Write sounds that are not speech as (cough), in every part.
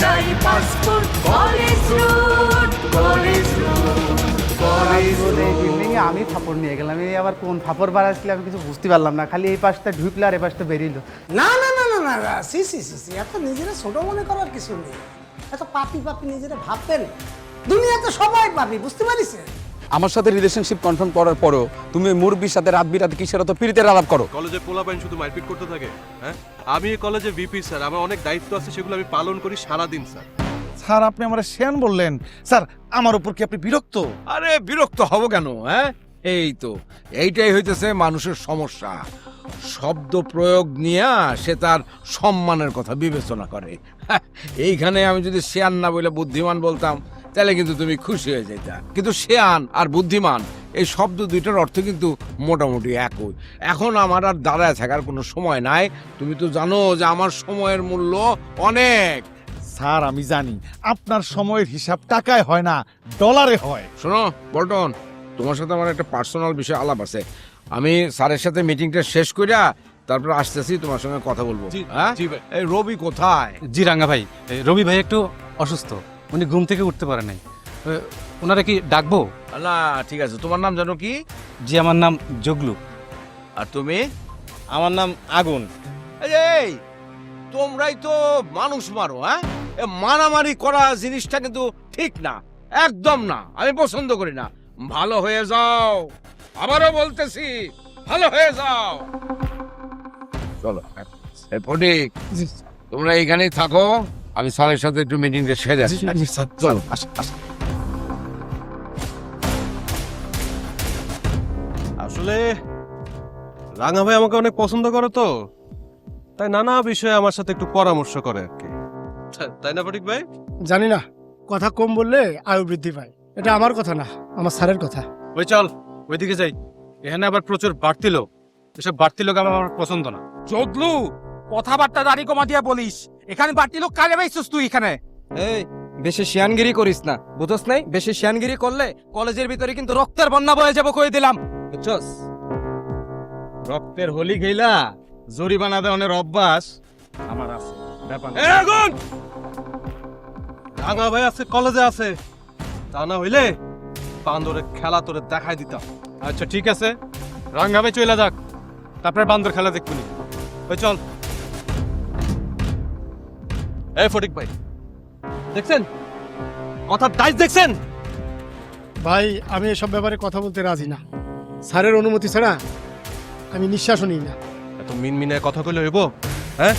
একটাই passport college road college road. আমি ফাপড় নিয়ে গেলাম। এই আবার কোন ফাপড় আসলে আমি কিছু বুঝতে পারলাম না। খালি এই পাশটা ঢুকলে আর এই পাশটা বেরিয়েলো না না না না না না সি সি সি সি এত নিজেরা ছোট মনে করার কিছু নেই। এত পাপি পাপি নিজেরা ভাববেন। দুনিয়াতে সবাই পাপি বুঝতে পারিস আমার সাথে রিলেশনশিপ কনফার্ম করার পরও তুমি ওই মুরব্বীর সাথে রাত বিরাতে কিসের তো পিরিতের আলাপ করো? কলেজে পোলাপাইন শুধু মারপিট করতে থাকে হ্যাঁ? আমি এই কলেজে ভিপি স্যার। আমার অনেক দায়িত্ব আছে সেগুলো আমি পালন করি সারাদিন স্যার। স্যার আপনি আমার শেয়ান বললেন। স্যার আমার উপর কি আপনি বিরক্ত? আরে বিরক্ত হব কেন হ্যাঁ? এই তো এইটাই হইতেছে মানুষের সমস্যা। শব্দ প্রয়োগ নিয়ে সে তার সম্মানের কথা বিবেচনা করে। হ্যাঁ, এইখানে আমি যদি শেয়ান না বলে বুদ্ধিমান বলতাম। তাহলে কিন্তু তুমি খুশি হয়ে যেতা। কিন্তু শেয়ান আর বুদ্ধিমান এই শব্দ দুইটার অর্থ কিন্তু মোটামুটি একই। এখন আমার আর দাঁড়ায় থাকার কোনো সময় নাই। তুমি তো জানো যে আমার সময়ের মূল্য অনেক। স্যার আমি জানি। আপনার সময়ের হিসাব টাকায় হয় না ডলারে হয়। শোনো বল্টন তোমার সাথে আমার একটা পার্সোনাল বিষয় আলাপ আছে। আমি স্যারের সাথে মিটিংটা শেষ কইরা তারপর আসতেছি তোমার সঙ্গে কথা বলব। হ্যাঁ? জি ভাই। এই রবি কোথায়? জি রাঙ্গা ভাই। রবি ভাই একটু অসুস্থ। উনি ঘুম থেকে উঠতে পারে নাই। ওনারা কি ডাকবো? না ঠিক আছে। তোমার নাম জানো কি? জি আমার নাম জগলু। আর তুমি? আমার নাম আগুন। এই এই তোমরাই তো মানুষ মারো হ্যাঁ? এ মারামারি করা জিনিসটা কিন্তু ঠিক না একদম না আমি পছন্দ করি না। ভালো হয়ে যাও আবারও বলতেছি ভালো হয়ে যাও। চলো এ ফটিক তোমরা এইখানেই থাকো। আমি স্যারের সাথে একটু মিটিংটা সেরে চলো আসো আসো। আসলে রাঙা ভাই আমাকে অনেক পছন্দ করে তো। তাই নানা বিষয়ে আমার সাথে একটু পরামর্শ করে আর কি। তাই না ফটিক ভাই? জানি না কথা কম বললে আয়ু বৃদ্ধি পায়। এটা আমার কথা না আমার স্যারের কথা। ওই চল ওইদিকে যাই। এখানে আবার প্রচুর বাড়তি লোক। এসব বাড়তি লোক আমার পছন্দ না। জগলু কথাবার্তা দাড়ি কমা দিয়া বলিস। এখানে বাড়তি লোক কারে পাইছিস তুই এখানে? এই বেশি শিয়ানগিরি করিস না বুঝছ নাই? বেশি শিয়ানগিরি করলে কলেজের ভিতরে কিন্তু রক্তের বন্যা বয়ে যাব কয়ে দিলাম। বুঝছস রক্তের হোলি খেলা জরিমানা দেওয়ানের অভ্যাস আমার আছে। ব্যাপার রাঙা ভাই আছে কলেজে আছে। তা না হইলে বান্দরের খেলা তোরে দেখাই দিতাম। আচ্ছা ঠিক আছে। রাঙ্গা ভাই চলে যাক। তারপরে বান্দর খেলা দেখবনি ওই চল। এই ফটিক ভাই। দেখছেন? কথা দাইজ দেখছেন? ভাই আমি এসব ব্যাপারে কথা বলতে রাজি না। স্যারের অনুমতি ছাড়া আমি নিঃশ্বাসও নিই না। এত মিনমিনে কথা কইলে হইব? হ্যাঁ?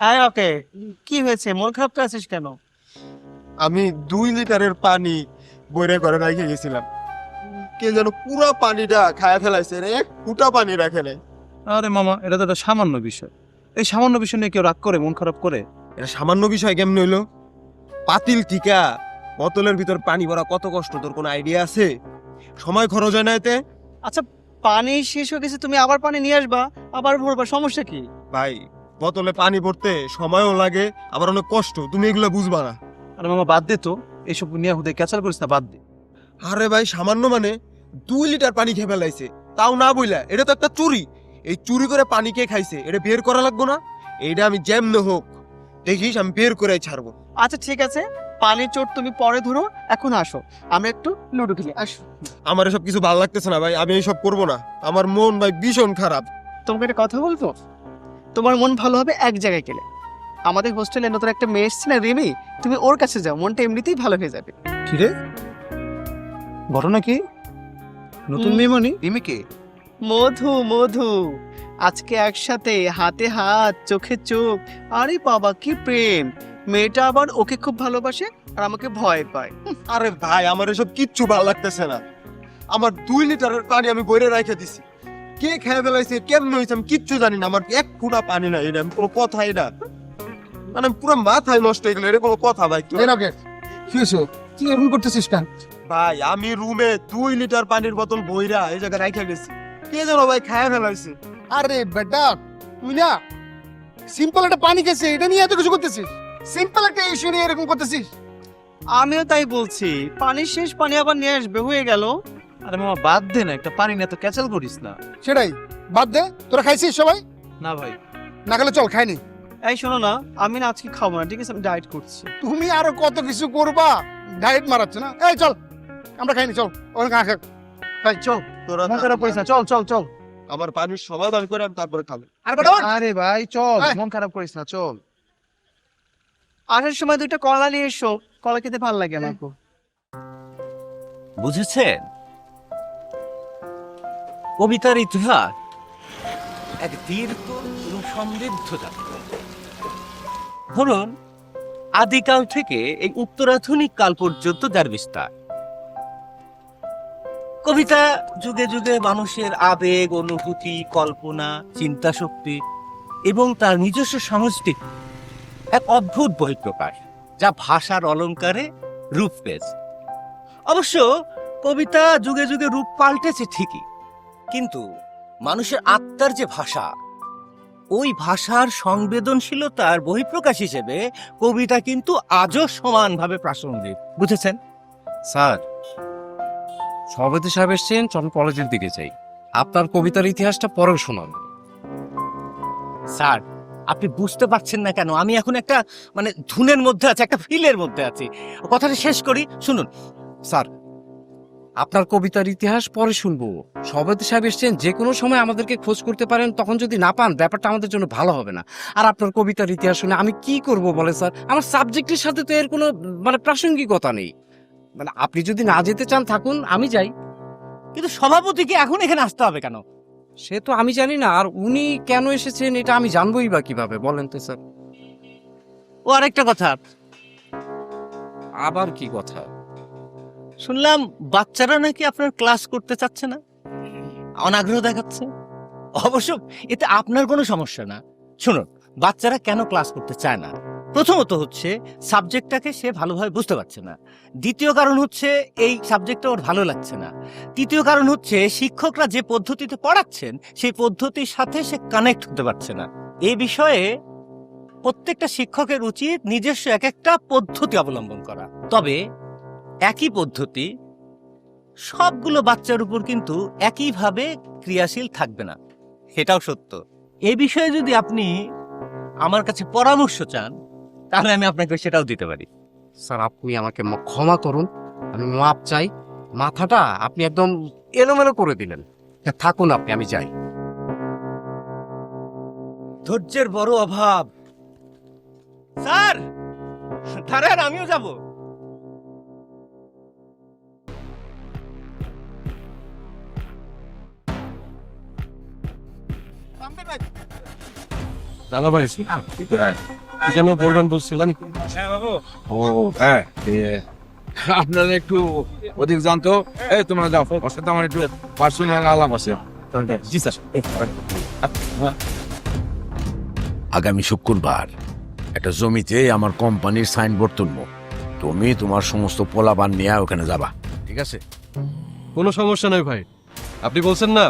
হ্যাঁ ওকে কি হয়েছে? মন খারাপ আছিস কেন? আমি দুই লিটারের পানি বইরে করে রেখে গেছিলাম। কে যেন পুরো পানিটা খায় ফেলাইছে রে এক ফুটা পানি রাখে নাই। আরে মামা এটা তো একটা সামান্য বিষয়। এই সামান্য বিষয় নিয়ে কেউ রাগ করে মন খারাপ করে? এটা সামান্য বিষয় কেমন হইল? পাতিল টিকা বোতলের ভিতর পানি ভরা কত কষ্ট তোর কোনো আইডিয়া আছে? সময় খরচ হয় না এতে? আচ্ছা পানি শেষ হয়ে গেছে তুমি আবার পানি নিয়ে আসবা আবার ভরবা সমস্যা কি? ভাই বোতলে পানি ভরতে সময়ও লাগে আবার অনেক কষ্ট তুমি এগুলো বুঝবা না। আরে মামা বাদ দে তো এইসব নিয়ে হুদে ক্যাচাল করিস না বাদ দে। আরে ভাই সামান্য মানে দুই লিটার পানি খেয়ে ফেলাইছে। তাও না বইলা এটা তো একটা চুরি। এই চুরি করে পানি কে খাইছে এটা বের করা লাগবো না? এইটা আমি যেমনে হোক দেখিস আমি বের করে ছাড়বো। আচ্ছা ঠিক আছে। পানির চোট তুমি পরে ধরো এখন আসো। আমরা একটু লুডো খেলি আসো। আমার এসব কিছু ভালো লাগতেছে না ভাই আমি এইসব করব না। আমার মন ভাই ভীষণ খারাপ। তোমাকে একটা কথা বলব? তোমার মন ভালো হবে এক জায়গায় গেলে। আমাদের হোস্টেলে নতুন একটা মেয়ে এসছে না রিমি? তুমি ওর কাছে যাও মনটা এমনিতেই ভালো হয়ে যাবে। কিরে? ঘটনা কি? নতুন হুম। মেহমানি? রিমিকে মধু মধু। আজকে একসাথে হাতে হাত চোখে চোখ। আরে বাবা কি প্রেম। মেয়েটা আবার ওকে খুব ভালোবাসে আর আমাকে ভয় পায়। আরে ভাই আমার এসব কিচ্ছু ভালো লাগতেছে না। আমার দুই লিটারের পানি আমি বইরে রেখে দিছি। কে খেয়ে ফেলাইছে কেমন হয়েছে আমি কিচ্ছু জানি না। আমার এক ফুটা পানি নাই এটা কোনো কথাই না। মানে পুরো মাথায় নষ্ট হয়ে গেল এটা কোনো কথা ভাই কি হয়েছে? কি এরকম করতেছিস কেন? ভাই আমি রুমে দুই লিটার পানির বোতল বইরা এই জায়গায় রেখে গেছি। কে জানো ভাই খেয়ে ফেলাইছে। আরে বেটা তুই না সিম্পল একটা পানি খেয়েছে এটা নিয়ে এত কিছু করতেছিস? সিম্পল একটা ইস্যু নিয়ে এরকম করতেছিস? আমিও তাই বলছি পানি শেষ পানি আবার নিয়ে আসবে হয়ে গেল। আরে মামা বাদ দে না একটা পানি না তো ক্যাচাল করিস না। সেটাই বাদ দে তোরা খাইছিস সবাই? না ভাই। না গেলে চল খাইনি। এই শোনো না আমি না আজকে খাব না ঠিক আছে? আমি ডায়েট করছি। তুমি আরও কত কিছু করবা? ডায়েট মারাচ্ছে না? এই চল আমরা খাইনি চল ওখানে খা খা খাই চল তোরা মন খারাপ করিস না চল চল চল। আমার পানির সমাধান করে আমি তারপরে খাব। আর কটা আরে ভাই চল মন খারাপ করিস না চল। আসার সময় দুইটা কলা নিয়ে এসো কলা খেতে ভালো লাগে না খুব বুঝেছেন? কবিতার ইতিহাস এক দীর্ঘ এবং সমৃদ্ধ যাত্রা। ধরুন, আদিকাল থেকে এই উত্তরাধুনিক কাল পর্যন্ত যার বিস্তার। কবিতা যুগে যুগে মানুষের আবেগ, অনুভূতি, কল্পনা চিন্তা শক্তি এবং তার নিজস্ব সংস্কৃতি এক অদ্ভুত বহিঃপ্রকাশ, যা ভাষার অলঙ্কারে রূপ পেয়েছে। অবশ্য কবিতা যুগে যুগে রূপ পাল্টেছে ঠিকই, কিন্তু মানুষের আত্মার যে ভাষা ওই ভাষার সংবেদনশীলতার বহিঃপ্রকাশ হিসেবে কবিতা কিন্তু আজও সমানভাবে প্রাসঙ্গিক। বুঝেছেন? স্যার সভাপতি সাহেব এসছেন চল কলেজের দিকে যাই। আপনার কবিতার ইতিহাসটা পরে শোনান। স্যার আপনি বুঝতে পারছেন না কেন আমি এখন একটা মানে ধুনের মধ্যে আছি একটা ফিলের মধ্যে আছি। কথাটা শেষ করি শুনুন। স্যার আপনার কবিতার ইতিহাস পরে শুনব। সভাপতি সাহেব এসছেন যে কোনো সময় আমাদেরকে খোঁজ করতে পারেন তখন যদি না পান ব্যাপারটা আমাদের জন্য ভালো হবে না। আর আপনার কবিতার ইতিহাস শুনে আমি কি করব বলে স্যার? আমার সাবজেক্টের সাথে তো এর কোনো মানে প্রাসঙ্গিকতা নেই। মানে আপনি যদি না যেতে চান থাকুন আমি যাই। কিন্তু সভাপতিকে এখন এখানে আসতে হবে কেন? সে তো আমি জানি না আর উনি কেন এসেছেন এটা আমি জানবোই বা কীভাবে বলেন তো স্যার। ও আরেকটা কথা। আবার কি কথা? শুনলাম বাচ্চারা নাকি আপনার ক্লাস করতে চাচ্ছে না? অনাগ্রহ দেখাচ্ছে। অবশ্য এতে আপনার কোনো সমস্যা না। শুনুন, বাচ্চারা কেন ক্লাস করতে চায় না? প্রথমত হচ্ছে, সাবজেক্টটাকে সে ভালোভাবে বুঝতে পারছে না। দ্বিতীয় কারণ হচ্ছে, এই সাবজেক্টটা ওর ভালো লাগছে না। তৃতীয় কারণ হচ্ছে, শিক্ষকরা যে পদ্ধতিতে পড়াচ্ছেন, সেই পদ্ধতির সাথে সে কানেক্ট হতে পারছে না। এই বিষয়ে প্রত্যেকটা শিক্ষকের উচিত নিজস্ব এক একটা পদ্ধতি অবলম্বন করা। তবে একই পদ্ধতি সবগুলো বাচ্চার উপর কিন্তু একইভাবে ক্রিয়াশীল থাকবে না। এটাও সত্য। এ বিষয়ে যদি আপনি আমার কাছে পরামর্শ চান তাহলে আমি আপনাকে সেটাও দিতে পারি। স্যার আপনি আমাকে ক্ষমা করুন। আমি মাপ চাই। মাথাটা আপনি একদম এলোমেলো করে দিলেন। থাকুন আপনি আমি যাই। ধৈর্যের বড় অভাব। স্যার দাঁড়ান আমিও যাব। দাদা ভাই যেন বলবেন বলছিলেন? ও হ্যাঁ আপনারা একটু অধিক জানতো। এই তোমরা যাও ওর সাথে আমার একটু পার্সোনাল আলাপ আছে। জি স্যার। আগামী শুক্রবার একটা জমিতে আমার কোম্পানির সাইনবোর্ড তুলবো। তুমি তোমার সমস্ত পোলাবান নিয়ে ওখানে যাবা ঠিক আছে? কোনো সমস্যা নেই ভাই। আপনি বলছেন না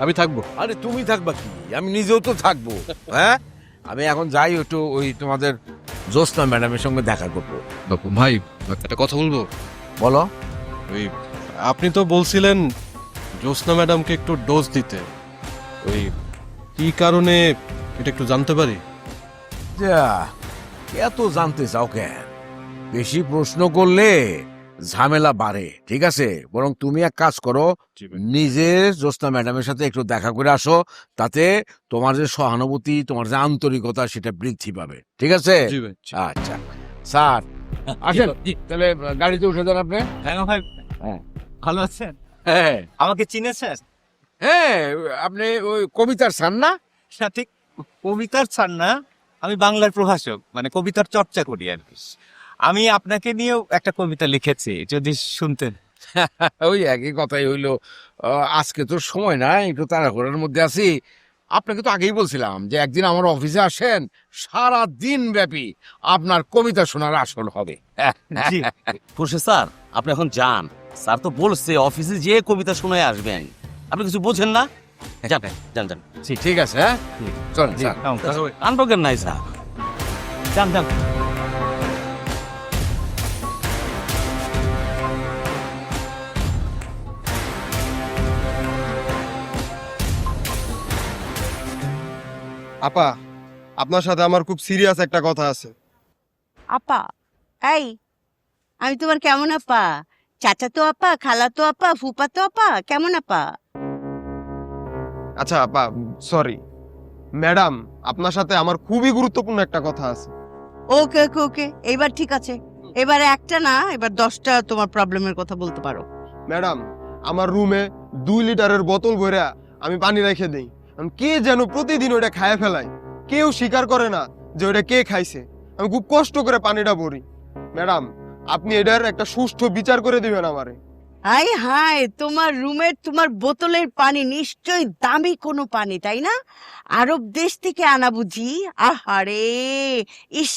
আমি থাকব। আরে তুমি থাকবা কি? আমি নিজেও তো থাকব। (laughs) হ্যাঁ? আমি এখন যাই একটু ওই তোমাদের জ্যোৎস্না ম্যাডামের সঙ্গে দেখা করব। ভাই একটা কথা বলব? বলো। ওই আপনি তো বলছিলেন জ্যোৎস্না ম্যাডামকে একটু ডোজ দিতে। ওই কি কারণে এটা একটু জানতে পারি? যা এত জানতে চাও কেন? বেশি প্রশ্ন করলে ঝামেলা বাড়ে ঠিক আছে? বরং তুমি এক কাজ করো নিজে জ্যোৎস্না ম্যাডামের সাথে একটু দেখা করে আসো তাতে তোমার যে সহানুভূতি তোমার যে আন্তরিকতা সেটা বৃদ্ধি পাবে ঠিক আছে? আচ্ছা। স্যার (laughs) আসেন। তাহলে গাড়িতে উঠে যান আপনি। হ্যাঁ ভাই। হ্যাঁ। ভালো আছেন? হ্যাঁ আমাকে চিনেছেন? হ্যাঁ আপনি ওই কবিতার স্যার না? হ্যাঁ ঠিক কবিতার ছাড় না আমি বাংলার প্রভাষক মানে কবিতার চর্চা করি আর কি। আমি আপনাকে নিয়েও একটা কবিতা লিখেছি যদি শুনতেন। (laughs) ওই একই কথাই হইল আজকে তো সময় নাই একটু তাড়াহুড়োর মধ্যে আছি। আপনাকে তো আগেই বলছিলাম যে একদিন আমার অফিসে আসেন সারা দিন ব্যাপী আপনার কবিতা শোনার আসল হবে। (laughs) স্যার আপনি এখন যান। স্যার তো বলছে অফিসে যে কবিতা শুনে আসবেন। আপনি কিছু বোঝেন না? যান যান যান। ঠিক আছে হ্যাঁ? চলেন স্যার। আনবকেন নাই স্যার। যান যান। আপা আপনার সাথে আমার খুব সিরিয়াস একটা কথা আছে। আপা এই আমি তোমার কেমন আপা? চাচা তো আপা খালা তো আপা ফুপা তো আপা কেমন আপা? আচ্ছা আপা সরি ম্যাডাম আপনার সাথে আমার খুবই গুরুত্বপূর্ণ একটা কথা আছে। ওকে ওকে ওকে এবার ঠিক আছে। এবার একটা না এবার দশটা তোমার প্রবলেমের কথা বলতে পারো। ম্যাডাম আমার রুমে দুই লিটারের বোতল ভরে আমি পানি রেখে দেই। কে যেন প্রতিদিন ওটা খায় ফেলায় কেউ স্বীকার করে না যে ওটা কে খাইছে। আমি খুব কষ্ট করে পানিটা ভরি। ম্যাডাম, আপনি এটার একটা সুষ্ঠু বিচার করে দিবেন আমারে। হাই হাই, তোমার রুমের তোমার বোতলের পানি নিশ্চয়ই দামি কোনো পানি, তাই না? আরব দেশ থেকে আনা বুঝি। আহারে, ইস,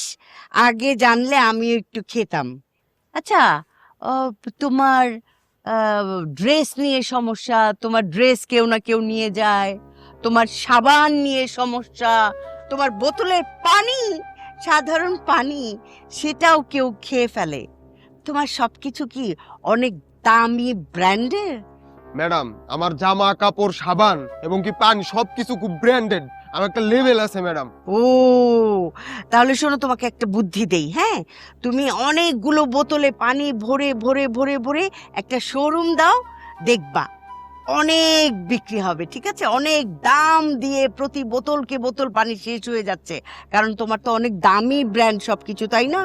আগে জানলে আমি একটু খেতাম। আচ্ছা তোমার ড্রেস নিয়ে সমস্যা, তোমার ড্রেস কেউ না কেউ নিয়ে যায়। তোমার সাবান নিয়ে সমস্যা তোমার বোতলের পানি সাধারণ পানি সেটাও কেউ খেয়ে ফেলে। তোমার সবকিছু কি অনেক দামি ব্র্যান্ডের? ম্যাডাম আমার জামা কাপড় সাবান এবং কি পানি সবকিছু খুব ব্র্যান্ডেড। আমার একটা লেভেল আছে ম্যাডাম। ও তাহলে শোনো তোমাকে একটা বুদ্ধি দেই হ্যাঁ? তুমি অনেকগুলো বোতলে পানি ভরে ভরে ভরে ভরে একটা শোরুম দাও দেখবা। অনেক বিক্রি হবে, ঠিক আছে? অনেক দাম দিয়ে প্রতি বোতলকে বোতল পানি শেষ হয়ে যাচ্ছে। কারণ তোমার তো অনেক দামি ব্র্যান্ড সবকিছু, তাই না?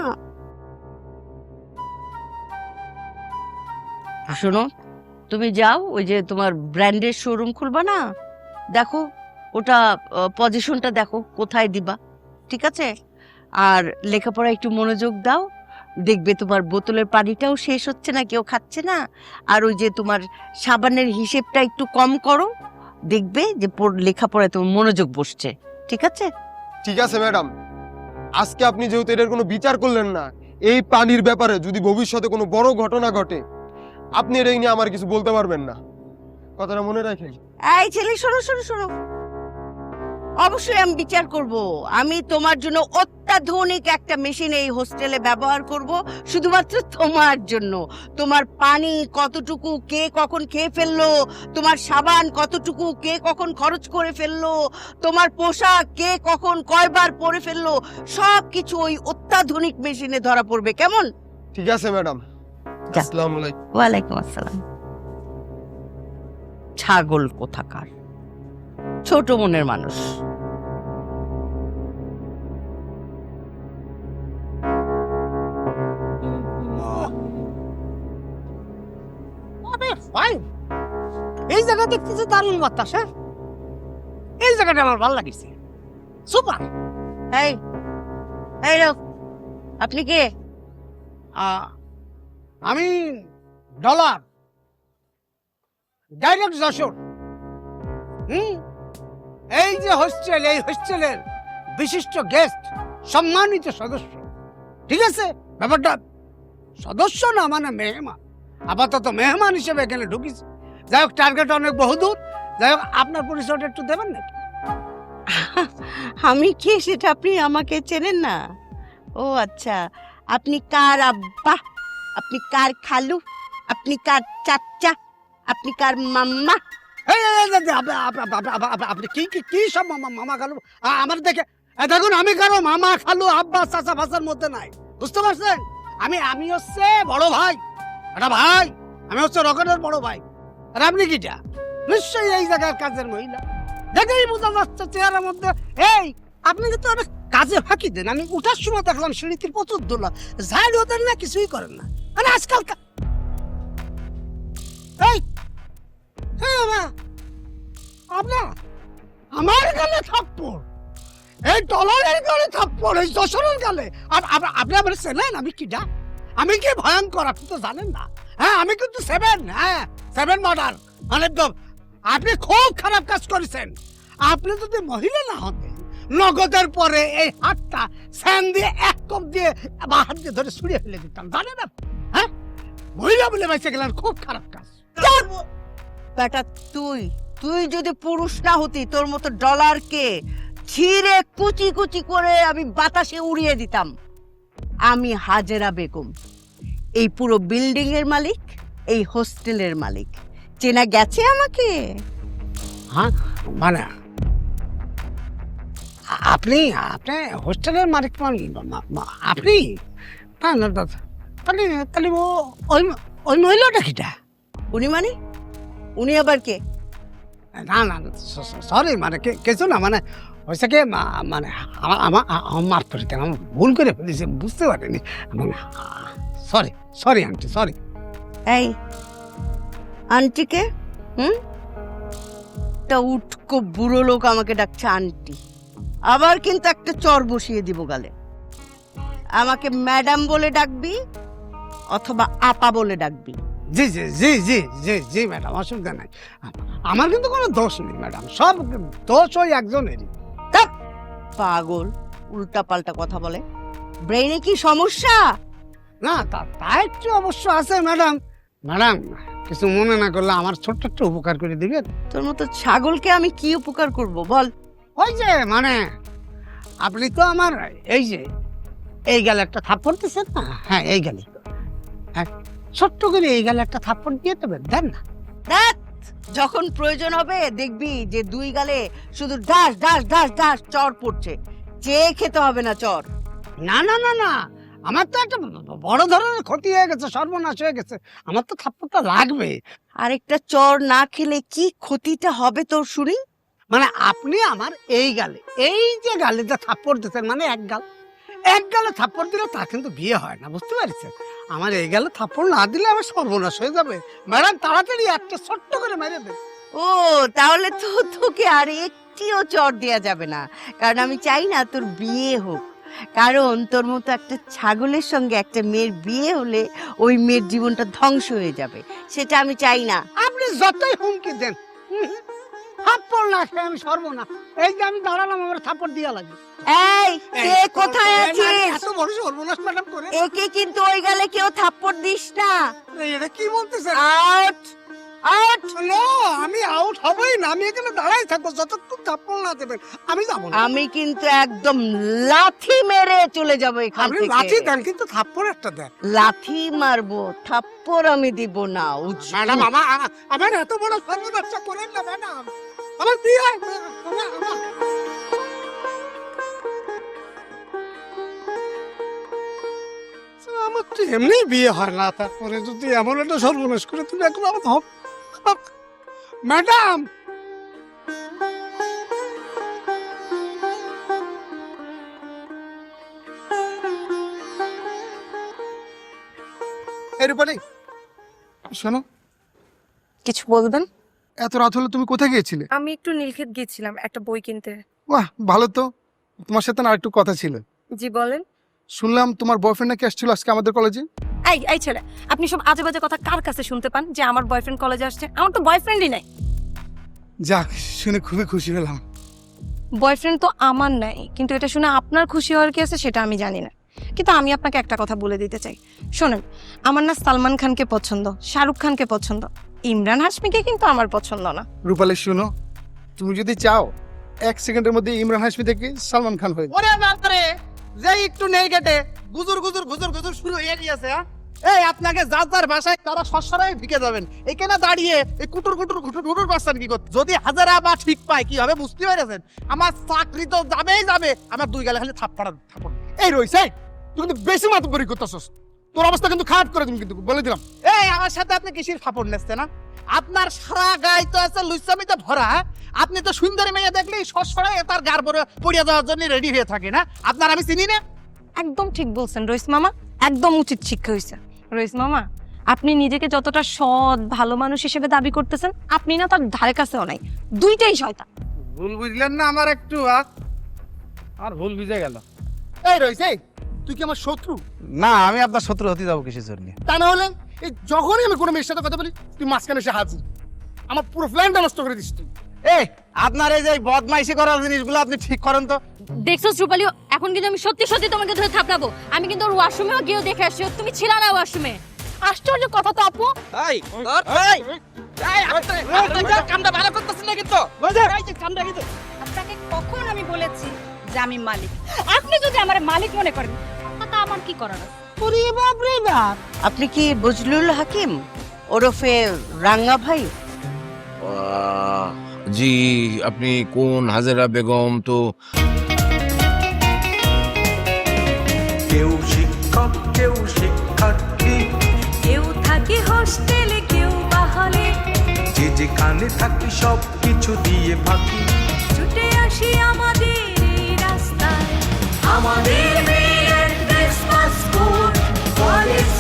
শোনো, তুমি যাও, ওই যে তোমার ব্র্যান্ডের শোরুম খুলবা না? দেখো, ওটা পজিশনটা দেখো, কোথায় দিবা, ঠিক আছে? আর লেখাপড়া একটু মনোযোগ দাও। দেখবে তোমার বোতলের পানিটাও শেষ হচ্ছে না কেউ খাচ্ছে না। আর ওই যে তোমার সাবানের হিসেবটা একটু কম করো দেখবে যে পড়- লেখাপড়ায় তোমার মনোযোগ বসছে। ঠিক আছে? ঠিক আছে ম্যাডাম। আজকে আপনি যেহেতু এটার কোনো বিচার করলেন না এই পানির ব্যাপারে যদি ভবিষ্যতে কোনো বড় ঘটনা ঘটে আপনি এটা নিয়ে আমার কিছু বলতে পারবেন না। কথাটা মনে রাখেন? এই ছেলে শোনো শোনো শোনো। অবশ্যই আমি বিচার করব। আমি তোমার জন্য অত্যাধুনিক একটা মেশিন এই হোস্টেলে ব্যবহার করব শুধুমাত্র তোমার জন্য। তোমার পানি কতটুকু কে কখন খেয়ে ফেলল তোমার সাবান কতটুকু কে কখন খরচ করে ফেলল তোমার পোশাক কে কখন কয়বার পরে ফেলল সব কিছু ওই অত্যাধুনিক মেশিনে ধরা পড়বে। কেমন? ঠিক আছে ম্যাডাম। আসসালামু আলাইকুম। ওয়ালাইকুম আসসালাম। ছাগল কোথাকার? ছোট মনের মানুষ। দেখতেছে দারুণ বাতাস হ্যাঁ? এই জায়গাটা আমার ভালো লাগিছে। সুপার। এই এই লোক আপনি কে? আমি ডলার। ডাইরেক্ট যশোর। হুম? এই যে হোস্টেল এই হোস্টেলের বিশিষ্ট গেস্ট সম্মানিত সদস্য। ঠিক আছে? ব্যাপারটা সদস্য না মানে মেহমান। আপাতত মেহমান হিসেবে এখানে ঢুকিস যাই হোক টার্গেট অনেক বহুদূর। যাই হোক আপনার পরিচয়টা একটু দেবেন নাকি? আমি কে সেটা আপনি আমাকে চেনেন না? ও আচ্ছা আপনি কার আব্বা? আপনি কার খালু? আপনি কার চাচা? আপনি কার মাম্মা? আপনি কি কি কি সব মামা মামা খালু? আমার দেখে দেখুন আমি কারও মামা খালু আব্বা চাচা ভাষার মধ্যে নাই। বুঝতে পারছেন? আমি আমি হচ্ছে বড় ভাই এটা ভাই। আমি হচ্ছে রকেটের বড় ভাই। আর আপনি কিটা? নিশ্চয়ই এই জায়গার কাজের মহিলা। দেখেই বোঝা যাচ্ছে মধ্যে, এই, আপনি অনেক কাজে ফাঁকি দেন। আমি উঠার সময় দেখলাম সিঁড়িতে প্রচুর ঝাড় হতেন না, কিছুই করেন না। মানে আজকাল এই এই বাবা আমার গালে থাপ্পড়। এই টলারের গালে থাপ্পড়, এই যশোরের গালে। আপ- আপনি আমার চেনেন আমি কিডা? আমি কি ভয়ঙ্কর, আপনি তো জানেন না। হ্যাঁ আমি কিন্তু সেভেন হ্যাঁ সেভেন মানে তো- আপনি খুব খারাপ কাজ করেছেন। আপনি যদি মহিলা না হতেন, নগদের পরে এই হাতটা স্যান দিয়ে এক কপ দিয়ে বা হাত দিয়ে ধরে ছুড়িয়ে ফেলে দিতাম। জানেন হ্যাঁ? মহিলা বলে বেঁচে গেলেন, খুব খারাপ কাজ। বেটা, তুই তুই যদি পুরুষ না হতি, তোর মতো ডলারকে ছিঁড়ে কুচি কুচি করে আমি বাতাসে উড়িয়ে দিতাম। আমি হাজেরা বেগম। এই পুরো বিল্ডিং এর মালিক এই হোস্টেলের মালিক। চেনা গেছে আমাকে? হ্যাঁ মানে আপনি আপনি হোস্টেলের মালিক মানে- আপনি? না না তাহলে তাহলে ওই ওই মহিলাটা কিটা? উনি মানে? উনি আবার কে? না না সরি মানে কিছু না মানে হয়েছে কি মানে আমার আমার আমার মাফ করে দেন আমার ভুল করে ফেলেছি বুঝতে পারিনি। সরি সরি আন্টি সরি এই আন্টিকে হুম তা উটকো বুড়ো লোক আমাকে ডাকছে আন্টি আবার কিন্তু একটা চর বসিয়ে দিব গালে। আমাকে ম্যাডাম বলে ডাকবি অথবা আপা বলে ডাকবি। জি জি জি জি জি জি ম্যাডাম অসুবিধা নাই। আমার কিন্তু কোনো দোষ নেই ম্যাডাম সব দোষ ওই একজনেরই। পাগল উল্টা পাল্টা কথা বলে। ব্রেইনে কি সমস্যা? না তা তা একটু অবশ্য আছে ম্যাডাম। ম্যাডাম কিছু মনে না করলে আমার ছোট্ট একটু উপকার করে দিবেন। তোর মতো ছাগলকে আমি কি উপকার করব বল। ওই যে মানে আপনি তো আমার এই যে এই গেলে একটা থাপ্পড় দিচ্ছেন না? হ্যাঁ এই গেলে। হ্যাঁ ছোট্ট করে এই গেলে একটা থাপ্পড় দিয়ে দেবেন দেন না। দেখ যখন প্রয়োজন হবে দেখবি যে দুই গালে শুধু ডাস ডাস ডাস ডাস চর পড়ছে। চেয়ে খেতে হবে না চর। না না না না আমার তো একটা বড় ধরনের ক্ষতি হয়ে গেছে সর্বনাশ হয়ে গেছে। আমার তো থাপ্পড়টা লাগবে। আরেকটা চর না খেলে কি ক্ষতিটা হবে তোর শুনি? মানে আপনি আমার এই গালে এই যে গালে যে থাপ্পড় দিচ্ছেন মানে এক গাল এক গালে থাপ্পড় দিলে তা কিন্তু বিয়ে হয় না বুঝতে পারছেন? আমার এই গালে থাপ্পড় না দিলে আমার সর্বনাশ হয়ে যাবে। ম্যাডাম তাড়াতাড়ি একটা ছোট্ট করে মেরে দেন। ও তাহলে তো তোকে আর একটিও চর দেওয়া যাবে না। কারণ আমি চাই না তোর বিয়ে হোক। কারণ তোর মতো একটা ছাগলের সঙ্গে একটা মেয়ের বিয়ে হলে ওই মেয়ের জীবনটা ধ্বংস হয়ে যাবে। সেটা আমি চাই না। আপনি যতই হুমকি দেন হুম, থাপ্পড় না খেয়ে আমি সর্বনাশ এই যে আমি দাঁড়ালাম আমার থাপ্পড় দিয়া লাগে। এই কে কোথায় আছিস? এত বড় সর্বনাশ ম্যাডাম করে। একে কিন্তু ওই গালে কেউ থাপ্পড় দিস না। এটা কি বলতেছেন? আউট আউট নো আমি আউট হবই না আমি এখানে দাঁড়াই থাকব যতক্ষণ থাপ্পড় না দেবেন আমি যাব না। আমি কিন্তু একদম লাথি মেরে চলে যাব এখান আপনি থেকে। লাঠি দেন কিন্তু থাপ্পড় একটা দেন। লাথি মারবো থাপ্পড় আমি দিব না ম্যাডাম আমার এত বড় সর্বনাশ করেন না ম্যাডাম। আমার বিয়ে হয় না, আমার- আমার- আমার তো এমনি বিয়ে হয় না তারপরে যদি এমন একটা সর্বনাশ করে তুমি এখন আমার ম্যাডাম! এই রূপালি শোনো। কিছু বলবেন? এত রাত হলো তুমি কোথায় গিয়েছিলে? আমি একটু নীলক্ষেত গিয়েছিলাম একটা বই কিনতে। বাহ ভালো তো। তোমার সাথে না একটু কথা ছিল। জি বলেন। শুনলাম তোমার বয়ফ্রেন্ড নাকি আসছিল আজকে আমাদের কলেজে এই এই ছেলে আপনি সব আজে বাজে কথা কার কাছে শুনতে পান যে আমার বয়ফ্রেন্ড কলেজে আসছে? আমার তো বয়ফ্রেন্ডই নাই। যাক শুনে খুবই খুশি হলাম। বয়ফ্রেন্ড তো আমার নাই কিন্তু এটা শুনে আপনার খুশি হওয়ার কি আছে সেটা আমি জানি না। কিন্তু আমি আপনাকে একটা কথা বলে দিতে চাই। শোনেন আমার না সালমান খানকে পছন্দ শাহরুখ খানকে পছন্দ ইমরান হাসমিকে কিন্তু আমার পছন্দ না। রূপালি শুনো তুমি যদি চাও এক সেকেন্ডের মধ্যে ইমরান হাসমি থেকে সালমান খান হয়ে যাবে। ওরে বাপরে যে একটু নেই কেটে গুজুর গুজুর গুজুর গুজুর শুরু হয়ে গিয়েছে হ্যাঁ? এই আপনাকে যার যার ভাষায় তারা সসরাই ঢুকে যাবেন। এখানে দাঁড়িয়ে এই কুটুর কুটুর কুটুর কুটুর করছেন কি করতে। যদি হাজারা বা ঠিক পায়, কি হবে বুঝতে পেরেছেন? আমার চাকরি তো যাবেই যাবে। আমার দুই গালে খালি থাপ্পড়া, থাপ্পড়। এই রইছে তুই কিন্তু বেশি মাতবরি করতেছস। তোর অবস্থা কিন্তু খারাপ করে তুমি কিন্তু, বলে দিলাম। এই, আমার সাথে আপনি কিসির ফাপড় নেচ্ছে না আপনার সারা গায়ে তো আছে লুইসামিতে ভরা হ্যাঁ? আপনি তো সুন্দরী মেয়ে দেখলেই সসরাই তার গার পরে পড়িয়ে দেওয়ার জন্য রেডি হয়ে থাকে না আপনার আমি চিনি না। একদম ঠিক বলছেন রইস মামা। একদম উচিত শিক্ষা হয়েছে রইস মামা আপনি নিজেকে যতটা সৎ ভালো মানুষ হিসেবে দাবি করতেছেন আপনি না তার ধারে কাছেও নাই। দুইটাই শয়তান। ভুল বুঝলেন না আমার একটু আ? আর ভুল বুঝে গেল। এই রয়েছে এই, তুই কি আমার শত্রু? না আমি আপনার শত্রু হতে যাব কিসের জন্য? তা না হলে এই যখনই আমি কোনো মেয়ের সাথে কথা বলি তুই মাঝখানে এসে হাজির। আমার পুরো প্ল্যানটা নষ্ট করে দিস তুই। এই আপনার এই যে বদমাইশি করার জিনিসগুলো আপনি ঠিক করেন তো। দেখছ রূপালি এখন কিন্তু আমি সত্যি সত্যি তোমাকে ধরে থাপড়াবো। আমি কিন্তু ওর ওয়াশরুমেও গিয়েও দেখে আসছি তুমি ছিল না ওয়াশরুমে। আশ্চর্য কথা তো আপু। এই এই এই আপনার কামটা ভালো করতেছেন না কিন্তু এই যে কামটা কিন্তু। আপনাকে কখন আমি বলেছি যে আমি মালিক? আপনি যদি আমার মালিক মনে করেন তা আমার কি করার? ওরে বাপ রে বাপ। আপনি কি বজলুল হাকিম? ওরফে রাঙ্গা ভাই? আহ, জি আপনি কোন হাজেরা বেগম? তো কেউ শিক্ষক কেউ শিক্ষার্থী। কেউ থাকে হোস্টেলে কেউ বা হলে যে যেখানে থাকি সব কিছু দিয়ে ফাঁকি ছুটে আসি আমাদের এই রাস্তায়। আমাদের মেয়ের ক্রিসমাস স্কুল কলেজ